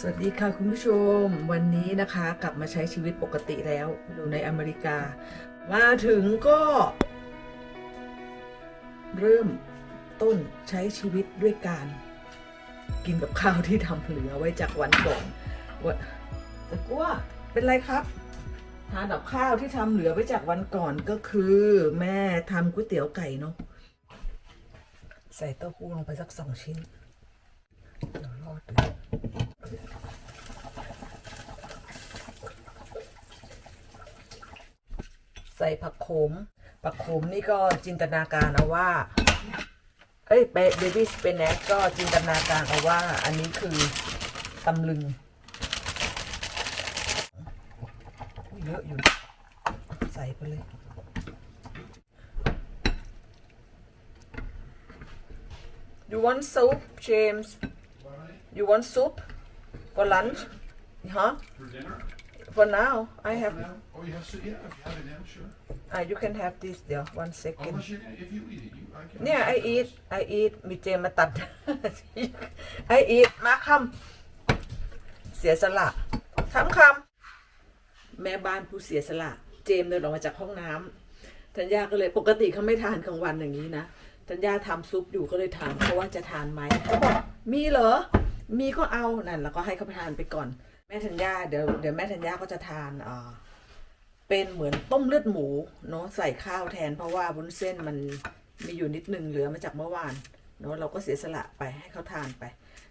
สวัสดีค่ะคุณผู้ชมวันนี้นะคะกลับมาใช้ชีวิตปกติแล้ว อยู่ในอเมริกา มาถึงก็ เริ่มต้นใช้ชีวิตด้วยการ กินกับข้าวที่ทำเหลือไว้จากวันก่อนว่าจะกลัวเป็นไรครับทานกับข้าวที่ทำเหลือไว้จากวันก่อนก็คือ แม่ทำก๋วยเตี๋ยวไก่เนาะใส่เต้าหู้ลงไปสักสองชิ้นเดี๋ยวรอดเลย ใส่ผักโขม ผักโขมนี่ก็จินตนาการเอาว่า เอ้ยเบบี้สเปนแนก็จินตนาการเอาว่า อันนี้คือตำลึงเยอะอยู่ ใส่ไปเลย You want soup, James? You want soup for lunch? Huh? For dinner? For now, I have. Now? Oh, you have to, yeah, if you have it now, sure. Uh, you can have this there. One second. Unless you, if you eat it, you, I can. เนี่ย I eat I eat มีเจมมาตัด I eat มาคำเสียสละทำคำแม่บ้านผู้เสียสละ เจมเดินออกมาจากห้องน้ำธัญญาก็เลยปกติเขาไม่ทานกลางวันอย่างนี้นะธัญญาทำซุปอยู่ก็เลยถามเขาว่าจะทานไหมเขาบอกมีเหรอ มีก็เอานั่นแล้วก็ให้เขาทานไปก่อน แม่ธัญญาเดี๋ยวเดี๋ยวแม่ธัญญาก็จะทานอ่าเป็นเหมือนต้มเลือดหมูเนาะใส่ข้าวแทน เพราะว่าวุ้นเส้นมันมีอยู่นิดนึงเหลือมาจากเมื่อวานเนาะเราก็เสียสละไปให้เขาทานไป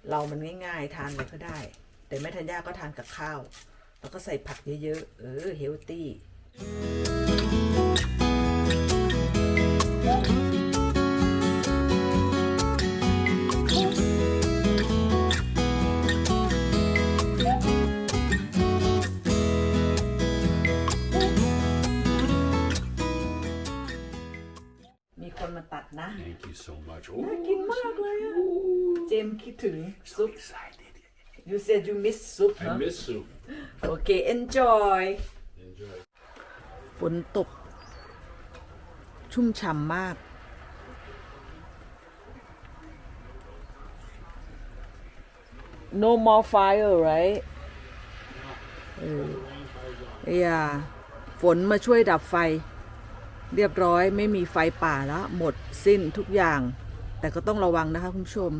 เรามันง่ายๆ ทานอะไรก็ได้ แต่แม่ธัญญาก็ทานกับข้าว แล้วก็ใส่ผักเยอะๆเออเฮลตี้ คนมาตัดนะ Thank you so much. น่ากินมากเลยอะเจมส์คิดถึงซุป excited. you said you miss soup I เนอะ miss soup. โอเค enjoy Enjoy. ฝนตก ชุ่มฉ่ำมาก no more fire right เอออย่าฝนมาช่วยดับไฟ เรียบร้อยไม่มีไฟป่าแล้วหมดสิ้นทุกอย่าง แต่ก็ต้องระวังนะคะคุณผู้ชม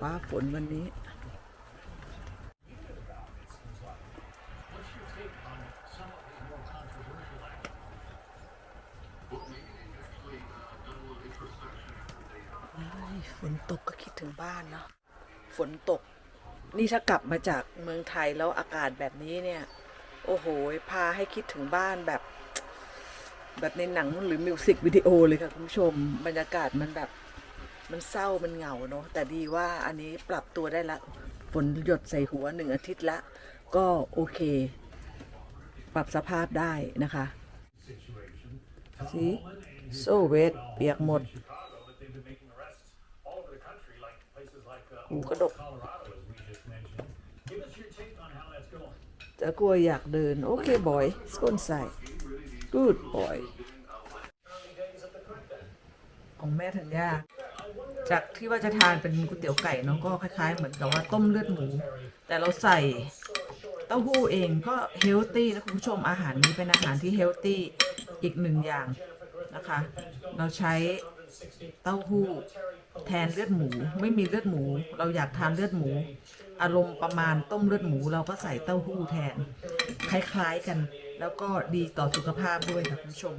ฟ้าฝนวันนี้ ฝนตกก็คิดถึงบ้านเนาะฝนตก นี่ถ้ากลับมาจากเมืองไทยแล้วอากาศแบบนี้เนี่ย โอ้โห พาให้คิดถึงบ้านแบบ แบบในหนังหรือมิวสิกวิดีโอเลยค่ะคุณผู้ชมบรรยากาศมันแบบมันเศร้ามันเหงาเนาะแต่ดีว่าอันนี้ปรับตัวได้ละฝนหยดใส่หัวหนึ่งอาทิตย์ละ ก็โอเค ปรับสภาพได้นะคะ See so wet เปียกหมดหูกระดกจะกลัวอยากเดิน โอเคบอยสก้นใส่ good boy ของแม่ธัญญาจากที่ว่าจะทานเป็นก๋วยเตี๋ยวไก่เนาะก็คล้าย ๆ เหมือนกับว่าต้มเลือดหมู แต่เราใส่เต้าหู้เองก็เฮลตี้นะคุณผู้ชมอาหารนี้เป็นอาหารที่เฮลตี้อีกหนึ่งอย่างนะคะ เราใช้เต้าหู้แทนเลือดหมูไม่มีเลือดหมู เราอยากทานเลือดหมู อารมณ์ประมาณต้มเลือดหมู เราก็ใส่เต้าหู้แทน คล้าย ๆ กัน แล้วก็ดีต่อสุขภาพด้วยค่ะคุณผู้ชม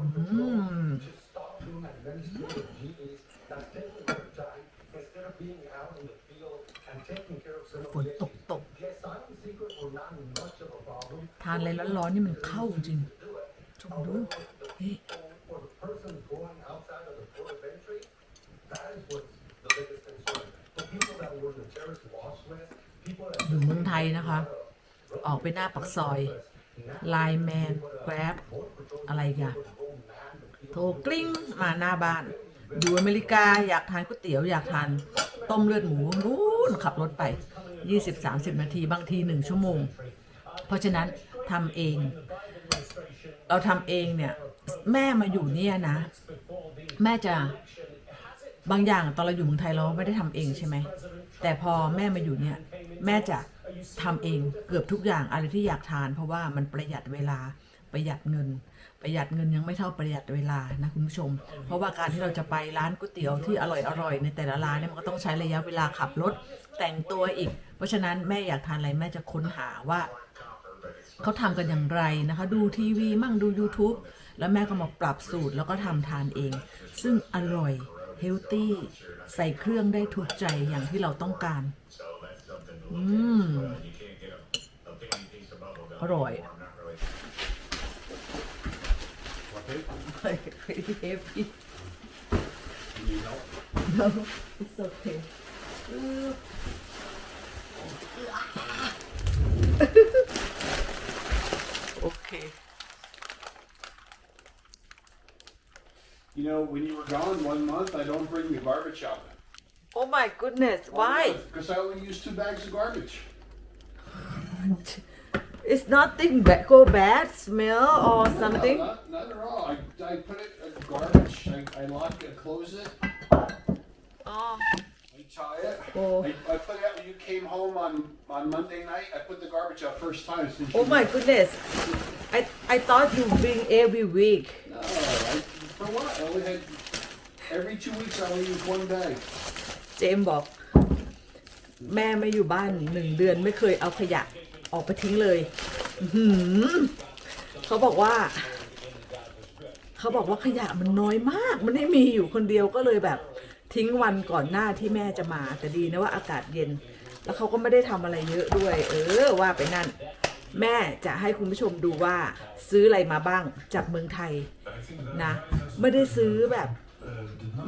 อืมฝนตกตก ทานอะไรร้อนๆนี่มันเข้าจริงชมดูนี่ อยู่เมืองไทยนะคะ ออกไปหน้าปักซอยไลน์แมนแกร็บอะไรกันโทรกลิ้งมาหน้าบ้าน อยู่อเมริกาอยากทานก๋วยเตี๋ยวอยากทานต้มเลือดหมูนู้นขับรถไป 20-30 นาทีบางที1ชั่วโมง เพราะฉะนั้นทำเอง เราทำเองเนี่ย แม่มาอยู่เนี่ยนะ แม่จะบางอย่างตอนเราอยู่เมืองไทยเราไม่ได้ทำเองใช่ไหมแต่พอแม่มาอยู่เนี่ย แม่จะทำเองเกือบทุกอย่างอะไรที่อยากทาน เพราะว่ามันประหยัดเวลาประหยัดเงิน ประหยัดเงินยังไม่เท่าประหยัดเวลานะคุณผู้ชม เพราะว่าการที่เราจะไปร้านก๋วยเตี๋ยวที่อร่อยๆในแต่ละร้านเนี่ยมันก็ต้องใช้ระยะเวลาขับรถแต่งตัวอีก เพราะฉะนั้นแม่อยากทานอะไรแม่จะค้นหาว่าเขาทำกันอย่างไรนะคะ ดูทีวีมั่งดู YouTube แล้วแม่ก็มาปรับสูตรแล้วก็ทำทานเอง ซึ่งอร่อยเฮลตี้ใส่เครื่องได้ถูกใจอย่างที่เราต้องการ อืม อร่อย Very heavy. No, it's okay. okay. You know, when you were gone one month, I don't bring the garbage out. Oh my goodness, oh, why? Because I only use two bags of garbage. It's nothing ba- go bad smell or No, something. not, not at all. I, I put it in garbage. I, I lock it, close it. Oh, I tie it. Oh. I, I put it out when you came home on, on Monday night. I put the garbage out first time since oh my goodness. I I thought you bring every week. No, I, for what? I only had every two weeks. I only use one bag. เจมบอก แม่ไม่อยู่บ้านหนึ่งเดือนไม่เคยเอาขยะออกไปทิ้งเลยหือเขาบอกว่า เขาบอกว่าขยะมันน้อยมาก มันไม่มีอยู่คนเดียวก็เลยแบบ ทิ้งวันก่อนหน้าที่แม่จะมา แต่ดีนะว่าอากาศเย็น แล้วเขาก็ไม่ได้ทำอะไรเยอะด้วย เออว่าไปนั่น แม่จะให้คุณผู้ชมดูว่าซื้ออะไรมาบ้างจากเมืองไทยนะ ไม่ได้ซื้อแบบ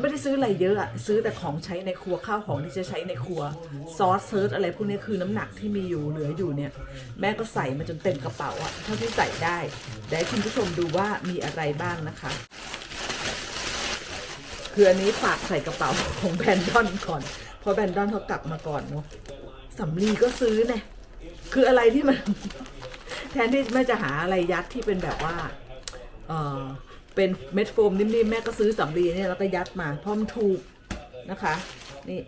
ไม่ได้ซื้ออะไรเยอะอะซื้อแต่ของใช้ในครัวข้าวของที่จะใช้ในครัวซอสเซิร์ชอะไรพวกนี้คือน้ำหนักที่มีอยู่เหลืออยู่เนี่ย แม่ก็ใส่มาจนเต็มกระเป๋าอะเท่าที่ใส่ได้เดี๋ยวให้คุณผู้ชมดูว่ามีอะไรบ้างนะคะ คืออันนี้ฝากใส่กระเป๋าของแบรนดอนก่อน เพราะแบรนดอนเขากลับมาก่อนเนาะสำลีก็ซื้อเนี่ยคืออะไรที่มัน แทนที่แม่จะหาอะไรยัดที่เป็นแบบว่า เออ เป็นเม็ดโฟมนิ่มๆ แม่ก็ซื้อสำลีเนี่ยแล้วก็ยัดมาเพราะมันถูกนะคะ นี่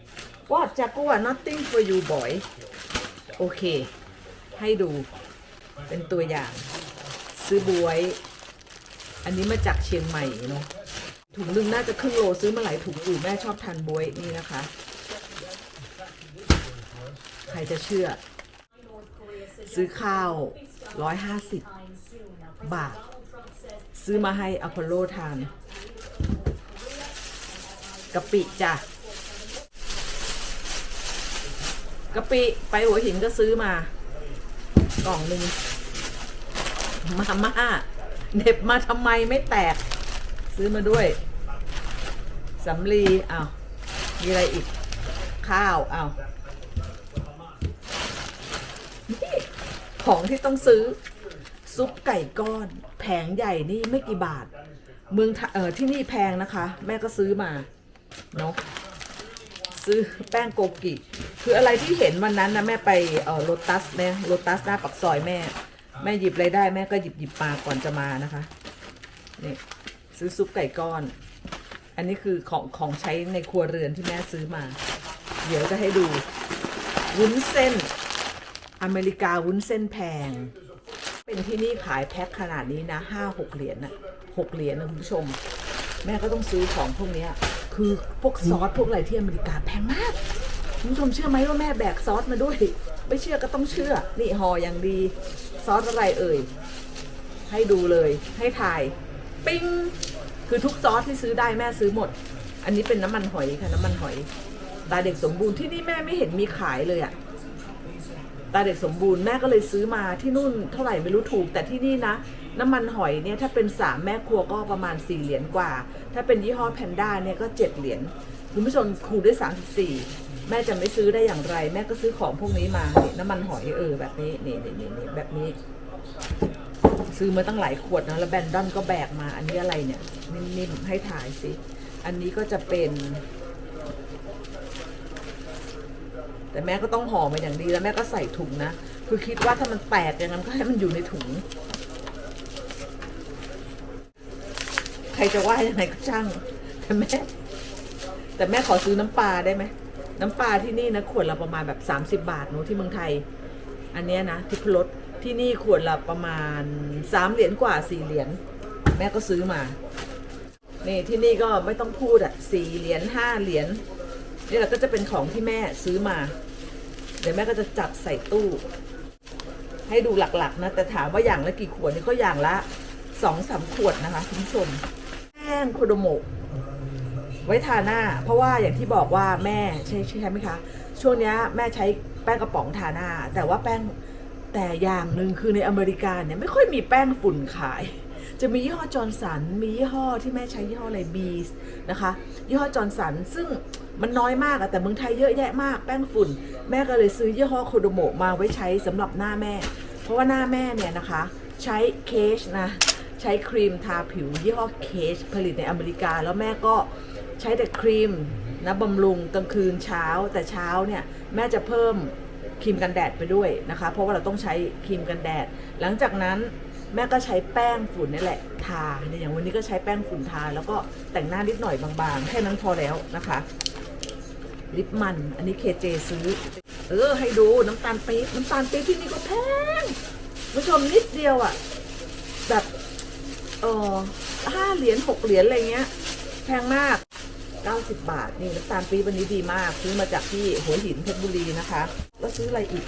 วอดจากกัว nothing for you boy โอเค ให้ดูเป็นตัวอย่าง ซื้อบวย อันนี้มาจากเชียงใหม่เนาะถุงหนึงน่าจะครึ่งโลซื้อมาหลายถุงอยู่แม่ชอบทานบวยนี่นะคะ ใครจะเชื่อ ซื้อข้าว 150 บาท ซื้อมาให้อพอลโลทานกะปิจ้ะกะปิไปหัวหินก็ซื้อมากล่องหนึ่งมาม่าเหน็บมาทำไมไม่แตก ซื้อมาด้วยสำลีอ้าวมีอะไรอีก ข้าวอ้าวของที่ต้องซื้อ ซุปไก่ก้อน แผงใหญ่นี่ไม่กี่บาท เมืองทเออที่นี่แพงนะคะ แม่ก็ซื้อมาเนาะซื้อแป้งโกกิ คืออะไรที่เห็นวันนั้นนะแม่ไปเออโลตัสเนี่ยโลตัสหน้าปักซอยแม่ แม่หยิบอะไรได้แม่ก็หยิบหยิบมาก่อนจะมานะคะนี่ซื้อซุปไก่ก้อน อันนี้คือของของใช้ในครัวเรือนที่แม่ซื้อมา เดี๋ยวจะให้ดูวุ้นเส้น อเมริกาวุ้นเส้นแพง เป็นที่นี่ขายแพ็คขนาดนี้นะห้าหกเหรียญนะหกเหรียญนะคุณผู้ชม แม่ก็ต้องซื้อของพวกเนี้ยคือพวกซอสพวกอะไรที่อเมริกาแพงมากคุณผู้ชมเชื่อไหมว่าแม่แบกซอสมาด้วย ไม่เชื่อก็ต้องเชื่อ นี่ห่ออย่างดี ซอสอะไรเอ่ย ให้ดูเลย ให้ถ่าย ปิ้ง คือทุกซอสที่ซื้อได้แม่ซื้อหมด อันนี้เป็นน้ำมันหอยค่ะน้ำมันหอย ตาเด็กสมบูรณ์ที่นี่แม่ไม่เห็นมีขายเลยอะ ตาเด็กสมบูรณ์แม่ก็เลยซื้อมาที่นู่นเท่าไหร่ไม่รู้ถูก แต่ที่นี่นะ น้ำมันหอยเนี่ยถ้าเป็นสามแม่ครัวก็ประมาณ 4 เหรียญกว่า ถ้าเป็นยี่ห้อแพนด้าเนี่ยก็ 7 เหรียญคุณผู้ชมคูณด้วย 34 แม่จะไม่ซื้อได้อย่างไร แม่ก็ซื้อของพวกนี้มานี่น้ำมันหอยเออแบบนี้นี่นี่นี่นี่แบบนี้ ซื้อมาตั้งหลายขวดนะแล้วแบรนดอนก็แบกมาอันนี้อะไรเนี่ยนิ่มๆให้ถ่ายสิอันนี้ก็จะเป็น แต่แม่ก็ต้องห่อมาอย่างดีแล้วแม่ก็ใส่ถุงนะ คือคิดว่าถ้ามันแตกอย่างนั้นก็ให้มันอยู่ในถุง ใครจะว่ายังไงก็ช่างแต่แม่แต่แม่ขอซื้อน้ำปลาได้ไหมน้ำปลาที่นี่นะขวดละประมาณแบบ 30 บาทเนอะที่เมืองไทย อันเนี้ยนะทิพรสที่นี่ขวดละประมาณ3เหรียญกว่า4เหรียญแม่ก็ซื้อมา นี่ที่นี่ก็ไม่ต้องพูดอะสี่เหรียญห้าเหรียญ นี่แหละก็จะเป็นของที่แม่ซื้อมา เดี๋ยวแม่ก็จะจัดใส่ตู้ ให้ดูหลักๆนะ แต่ถามว่าอย่างละกี่ขวดนี่ก็อย่างละสองสามขวดนะคะคุณผู้ชมแป้งโคโดโมะไว้ทาหน้า เพราะว่าอย่างที่บอกว่าแม่ใช่ใช่ไหมคะ ช่วงนี้แม่ใช้แป้งกระป๋องทาหน้า แต่ว่าแป้งแต่อย่างหนึ่งคือในอเมริกาเนี่ยไม่ค่อยมีแป้งฝุ่นขาย จะมียี่ห้อจอร์นสัน มียี่ห้อที่แม่ใช้ยี่ห้ออะไรบีสนะคะ ยี่ห้อจอร์นสัน ซึ่งมันน้อยมากอะแต่เมืองไทยเยอะแยะมากแป้งฝุ่น แม่ก็เลยซื้อยี่ห้อโคโดโมมาไว้ใช้สำหรับหน้าแม่ เพราะว่าหน้าแม่เนี่ยนะคะ ใช้เคชนะใช้ครีมทาผิวยี่ห้อเคชผลิตในอเมริกา แล้วแม่ก็ใช้แต่ครีมนะบำรุงกลางคืนเช้าแต่เช้าเนี่ยแม่จะเพิ่มครีมกันแดดไปด้วยนะคะ เพราะว่าเราต้องใช้ครีมกันแดด หลังจากนั้น แม่ก็ใช้แป้งฝุ่นนี่แหละทาเนี่ยอย่างวันนี้ก็ใช้แป้งฝุ่นทา แล้วก็แต่งหน้านิดหน่อยบางๆ แค่นั้นพอแล้วนะคะ ลิปมัน อันนี้เคเจซื้อ เออ ให้ดูน้ำตาลปี๊บน้ำตาลปี๊บที่นี่ก็แพงคุณผู้ชมนิดเดียวอะ่ะ แบบเออห้าเหรียญหกเหรียญอะไรเงี้ย แพงมาก 90 บาท นี่น้ำตาลปี๊บวันนี้ดีมาก ซื้อมาจากที่หัวหินเพชรบุรีนะคะ แล้วซื้ออะไรอีก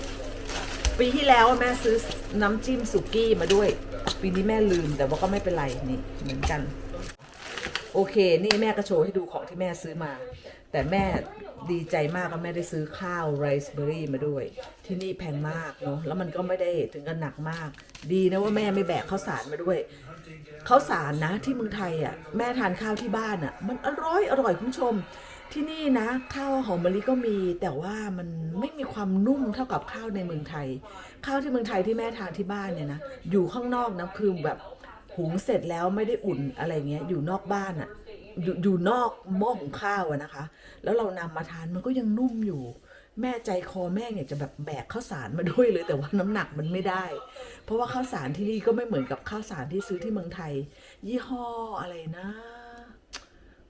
ปีที่แล้วแม่ซื้อน้ำจิ้มสุกี้มาด้วย ปีนี้แม่ลืมแต่ว่าก็ไม่เป็นไรนี่เหมือนกัน โอเค นี่แม่ก็โชว์ให้ดูของที่แม่ซื้อมา แต่แม่ดีใจมากว่าแม่ได้ซื้อข้าวไรซ์เบอร์รี่มาด้วย ที่นี่แพงมากเนาะแล้วมันก็ไม่ได้ถึงกับหนักมาก ดีนะว่าแม่ไม่แบกข้าวสารมาด้วยข้าวสารนะที่เมืองไทยอะแม่ทานข้าวที่บ้านอะ มันอร่อยอร่อยคุณผู้ชม ที่นี่นะข้าวหอมมะลิก็มี แต่ว่ามันไม่มีความนุ่มเท่ากับข้าวในเมืองไทย ข้าวที่เมืองไทยที่แม่ทานที่บ้านเนี่ยนะอยู่ข้างนอกนะคือแบบหุงเสร็จแล้วไม่ได้อุ่นอะไรเงี้ยอยู่นอกบ้านอะอยู่อยู่นอกหม้อหุงข้าวอะนะคะ แล้วเรานำมาทานมันก็ยังนุ่มอยู่ แม่ใจคอแม่เนี่ยจะแบบแบกข้าวสารมาด้วยเลย แต่ว่าน้ำหนักมันไม่ได้ เพราะว่าข้าวสารที่นี่ก็ไม่เหมือนกับข้าวสารที่ซื้อที่เมืองไทย ยี่ห้ออะไรนะ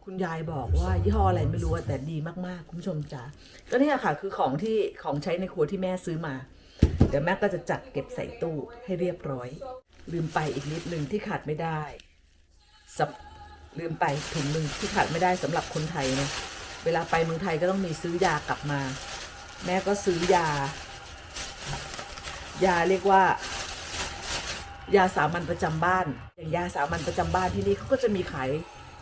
คุณยายบอกว่ายี่ห้ออะไรไม่รู้อะแต่ดีมากๆ คุณผู้ชมจ๋าก็เนี่ยค่ะ คือของที่ของใช้ในครัวที่แม่ซื้อมา เดี๋ยวแม่ก็จะจัดเก็บใส่ตู้ให้เรียบร้อย ลืมไปอีกนิดนึงที่ขาดไม่ได้สับลืมไปถุงหนึ่งที่ขาดไม่ได้สำหรับคนไทยนะเวลาไปเมืองไทยก็ต้องมีซื้อยากลับมา แม่ก็ซื้อยา ยาเรียกว่า ยาสามัญประจำบ้าน อย่างยาสามัญประจำบ้านที่นี่เขาก็จะมีขาย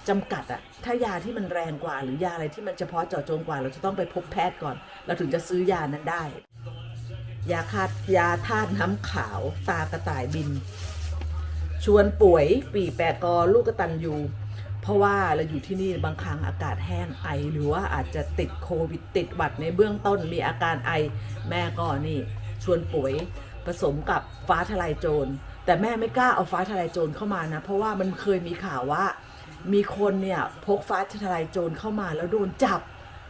จำกัดอะถ้ายาที่มันแรงกว่า หรือยาอะไรที่มันเฉพาะเจาะจงกว่า เราจะต้องไปพบแพทย์ก่อน เราถึงจะซื้อยานั้นได้ ยาคาดยาธาตุน้ำขาว ตากระต่ายบิน ชวนป่วยปีแปรกอลูกกระตันยูเพราะว่าเราอยู่ที่นี่บางครั้งอากาศแห้งไอ หรือว่าอาจจะติดโควิดติดหวัดในเบื้องต้นมีอาการไอ แม่ก็นี่ ชวนป่วยผสมกับฟ้าทลายโจรแต่แม่ไม่กล้าเอาฟ้าทลายโจรเข้ามานะ เพราะว่ามันเคยมีข่าวว่า มีคนเนี่ยพกฟ้าทลายโจรเข้ามาแล้วโดนจับ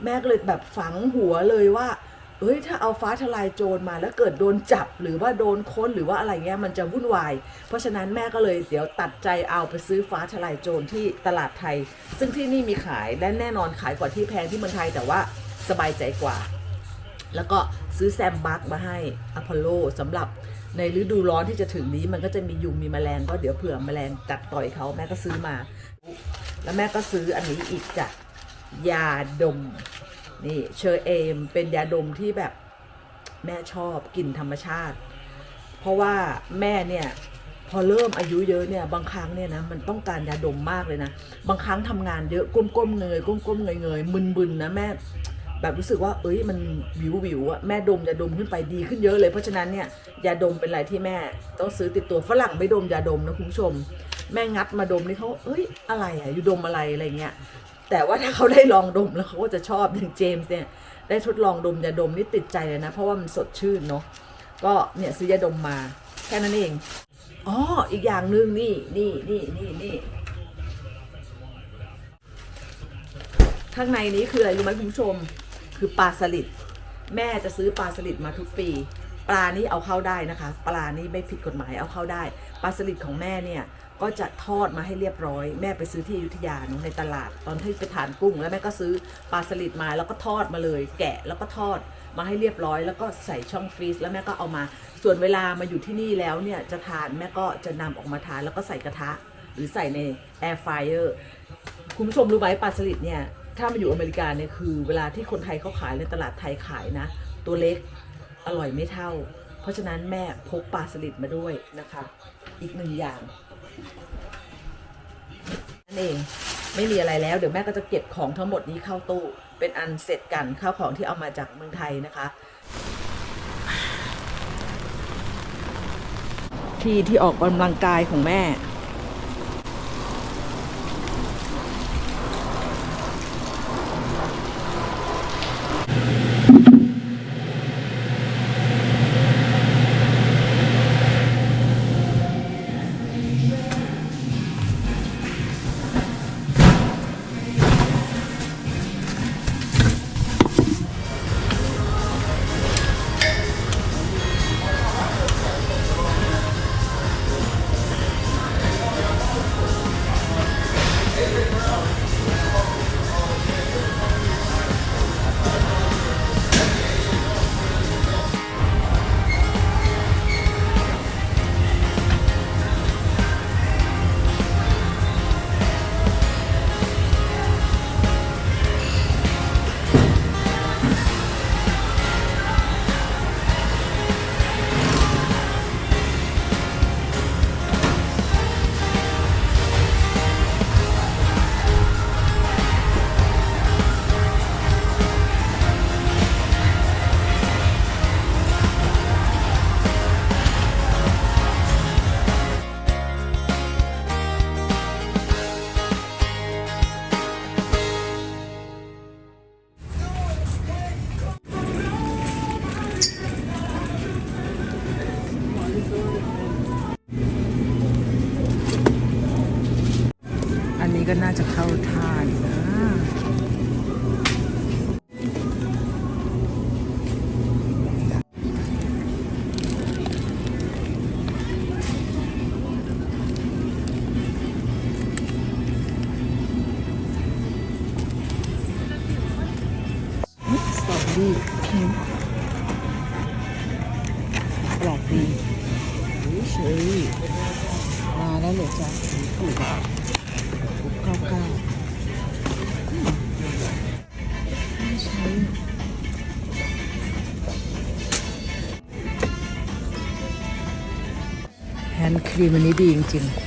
แม่ก็เลยแบบฝังหัวเลยว่าเอ้ยถ้าเอาฟ้าทลายโจรมาแล้วเกิดโดนจับหรือว่าโดนค้นหรือว่าอะไรเงี้ยมันจะวุ่นวาย เพราะฉะนั้นแม่ก็เลยเดี๋ยวตัดใจเอาไปซื้อฟ้าทลายโจรที่ตลาดไทย ซึ่งที่นี่มีขายและแน่นอนขายกว่าที่แพงที่เมืองไทยแต่ว่าสบายใจกว่า แล้วก็ซื้อแซมบัคมาให้อพอลโลสำหรับในฤดูร้อนที่จะถึงนี้มันก็จะมียุงมีแมลงก็เดี๋ยวเผื่อแมลงกัดต่อยเขาแม่ก็ซื้อมา แล้วแม่ก็ซื้ออันนี้อีกจ้ะ ยาดม นี่เชอร์เอมเป็นยาดมที่แบบแม่ชอบกลิ่นธรรมชาติ เพราะว่าแม่เนี่ยพอเริ่มอายุเยอะเนี่ยบางครั้งเนี่ยนะมันต้องการยาดมมากเลยนะ บางครั้งทำงานเยอะก้มๆเงยก้มๆเงยเงยมึนๆนะแม่แบบรู้สึกว่า เอ้ยมันวิววิวอะแม่ดมยาดมขึ้นไปดีขึ้นเยอะเลย เพราะฉะนั้นเนี่ยยาดมเป็นอะไรที่แม่ต้องซื้อติดตัวฝรั่งไม่ดมยาดมนะคุณผู้ชม แม่งัดมาดมนี่เขาเอ้ยอะไรอะอยู่ดมอะไรอะไรเงี้ยแต่ว่าถ้าเขาได้ลองดมแล้วเขาก็จะชอบอย่างเจมส์เนี่ยได้ทดลองดมยาดมนี่ติดใจเลยนะ เพราะว่ามันสดชื่นเนาะก็เนี่ยซื้อยาดมมาแค่นั้นเองอ๋ออีกอย่างหนึ่งนี่นี่นี่นี่นี่ข้างในนี้คืออะไรรู้ไหมคุณผู้ชม คือปลาสลิดแม่จะซื้อปลาสลิดมาทุกปี ปลานี้เอาเข้าได้นะคะ ปลานี้ไม่ผิดกฎหมายเอาเข้าได้ ปลาสลิดของแม่เนี่ย ก็จะทอดมาให้เรียบร้อย แม่ไปซื้อที่อยุธยาในตลาด ตอนที่ไปทานกุ้ง แล้วแม่ก็ซื้อปลาสลิดมาแล้วก็ทอดมาเลย แกะแล้วก็ทอดมาให้เรียบร้อย แล้วก็ใส่ช่องฟรีซแล้วแม่ก็เอามา ส่วนเวลามาอยู่ที่นี่แล้วเนี่ยจะทานแม่ก็จะนำออกมาทานแล้วก็ใส่กระทะ หรือใส่ในแอร์ฟรายเออร์คุณผู้ชมรู้ไหมปลาสลิดเนี่ยถ้ามาอยู่อเมริกาเนี่ยคือ เวลาที่คนไทยเขาขายในตลาดไทยขายนะ ตัวเล็กอร่อยไม่เท่า เพราะฉะนั้นแม่พกปลาสลิดมาด้วยนะคะ อีกหนึ่งอย่าง นั่นเองไม่มีอะไรแล้ว เดี๋ยวแม่ก็จะเก็บของทั้งหมดนี้เข้าตู้ เป็นอันเสร็จกันข้าวของที่เอามาจากเมืองไทยนะคะ ที่ที่ออกกำลังกายของแม่ ก็น่าจะเข้าท่า นด์ครีมอันนี้ดีจริงๆ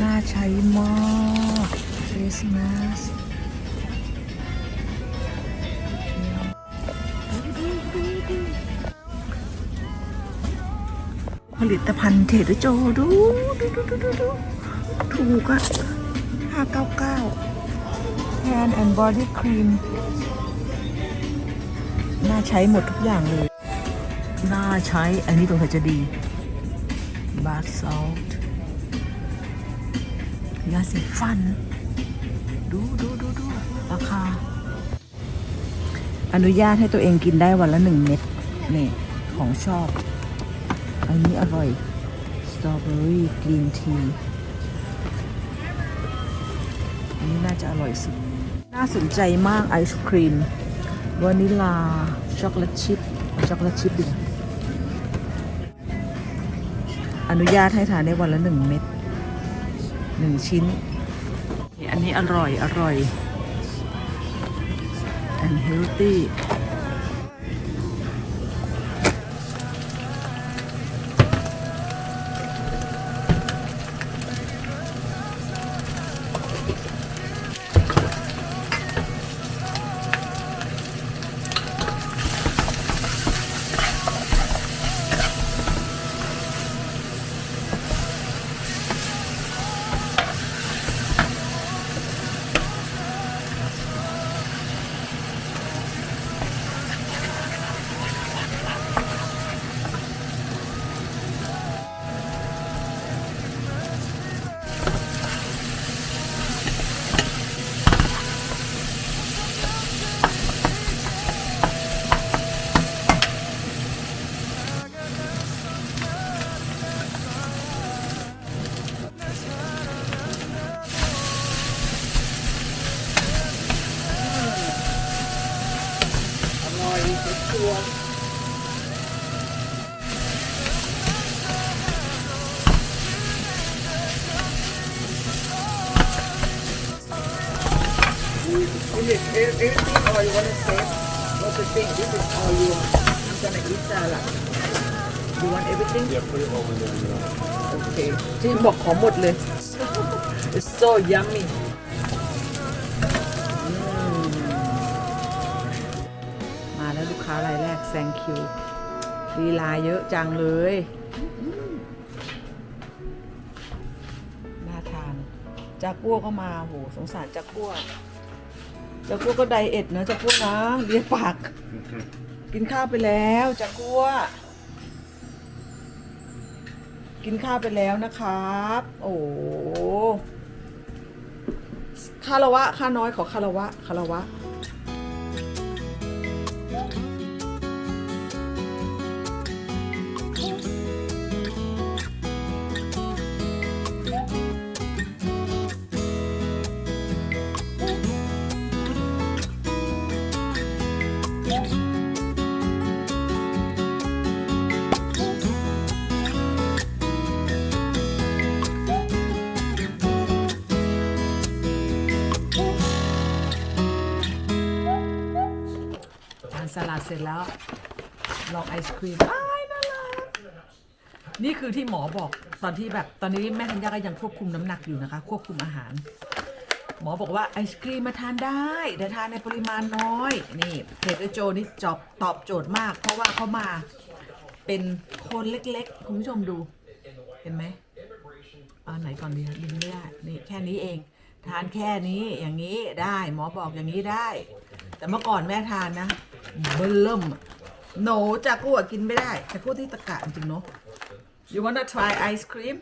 น่าใช้มากคริสต์มาสผลิตภัณฑ์เทรดโจดูดู ดูดูดูดูถูกอะห้าเก้าเก้า Hand and Body Cream น่าใช้หมดทุกอย่างเลย น่าใช้ อันนี้ตรงไหนจะดี Bath Salt ยาสีฟัน ดูดูดูดูราคา อนุญาตให้ตัวเองกินได้วันละหนึ่งเม็ดนี่ ของชอบ อันนี้อร่อย สตรอเบอรี่กรีนทีอันนี้น่าจะอร่อยสุด น่าสนใจมากไอศครีมวานิลา ช็อกโกแลตชิพช็อกโกแลตชิพดิ อนุญาตให้ทานได้วันละหนึ่งเม็ดหนึ่งชิ้น อันนี้อร่อยอร่อย and healthy ครัว Is it everything or you want to save? What's the thing? This is all you want. I'm gonna eat salad. You want everything? Yeah, put it over there. You know. โอเคจีนบอกขอหมดเลย It's so yummy ซงคิวลีลาเยอะจังเลยน่าทานจากกัวก็มาโหสงสารจากกัวจากกัวก็ไดเอทนะจากกัวนะเลียปากกินข้าวไปแล้วจากกัวกินข้าวไปแล้วนะครับ โอ้โหคารวะค่าน้อยขอคารวะคารวะ เสร็จแล้ว ลองไอศครีมอ้ายน่ารักนี่คือที่หมอบอกตอนที่แบบตอนนี้แม่ธัญญาก็ยังควบคุมน้ำหนักอยู่นะคะ ควบคุมอาหาร หมอบอกว่าไอศครีมมาทานได้แต่ทานในปริมาณน้อย นี่เพจโจนี่จอบตอบโจทย์มาก เพราะว่าเขามาเป็นคนเล็กๆ คุณผู้ชมดู เห็นไหมเอาไหนก่อนดีลินไม่ได้นี่แค่นี้เอง ทานแค่นี้อย่างนี้ได้ หมอบอกอย่างนี้ได้ แต่เมื่อก่อนแม่ทานนะเบิ่เริ่มโหนจากกู้กินไม่ได้ แต่พูดที่ตะกะจริงเนาะ you wanna try ice cream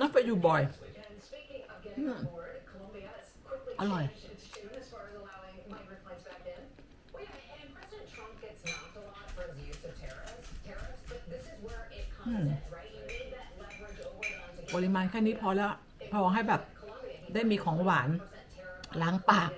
No, thank อยู่บ่อยอร่อย ปริมาณแค่นี้พอแล้ว พอให้แบบได้มีของหวานล้างปาก